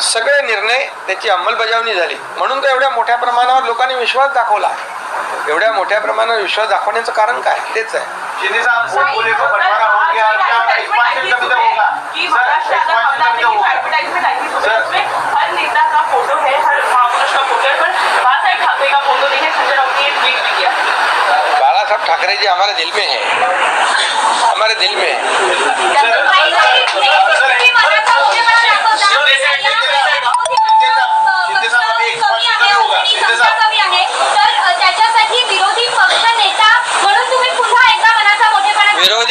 सगळे निर्णय त्याची अंमलबजावणी झाली. म्हणून तर एवढ्या मोठ्या प्रमाणावर लोकांनी विश्वास दाखवला. एवढ्या मोठ्या प्रमाणावर विश्वास दाखवण्याचं कारण काय? तेच आहे. शिंदे साहब वो बोले तो बंटवारा हो गया क्या एक्सपांशन का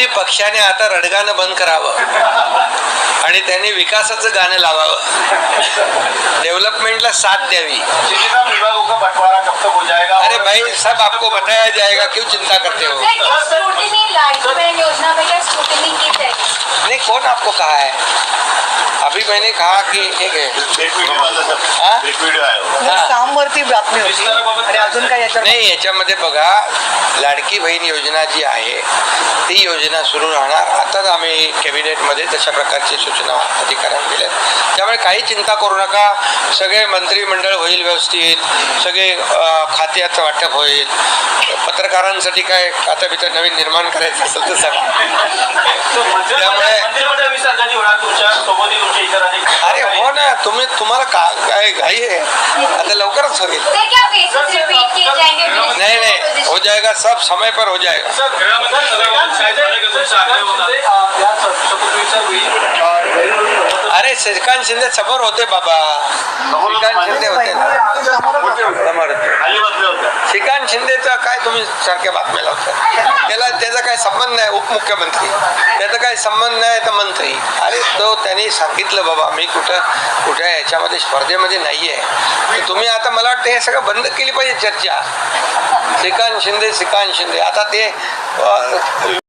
विरोधी पक्षाने आता रडगाणं बंद करावं. आणि त्यांनी विकासाचं गाणं लावावं. डेव्हलपमेंटला साथ द्यावी. हो अरे भाई सब आपको बताया जाएगा क्यों चिंता करते हो? नहीं कौन आपको कहा है? अभी मैंने कहा कि एक है? हा? आहे हा. सामवरती बातमी होती। आणि अजून काही याच्यावर नाही याच्यामध्ये बघा लाडकी बहीण योजना जी आहे ती योजना सुरू राहणार. आताच आम्ही कॅबिनेटमध्ये तशा प्रकारची सूचना अधिकाऱ्यांना दिल्या. त्यामुळे काही चिंता करू नका. सगळे मंत्रिमंडळ होईल व्यवस्थित. सगळे खात्याचं वाटप होईल. पत्रकारांसाठी काय खाता बितर नवीन निर्माण करायचं असेल तर सांगा. त्यामुळे- तुम्ही तुम्हाला का काय घाई आहे आता लवकरच होईल नहीं नहीं हो जाएगा सब समय पर हो जाएगा सर श्रीकांत शिंदे समोर होते बाबा. श्रीकांत शिंदे होते ना. समोर. श्रीकांत शिंदेचा काय तुम्ही सारख्या बातम्या लावता त्याला त्याचा काय संबंध नाही उपमुख्यमंत्री. त्याचा काय संबंध नाही तर मंत्री. अरे तो त्यांनी सांगितलं बाबा मी कुठं कुठल्या याच्यामध्ये स्पर्धेमध्ये नाही आहे तुम्ही आता मला वाटतं हे सगळं बंद केली पाहिजे चर्चा. श्रीकांत शिंदे श्रीकांत शिंदे. आता ते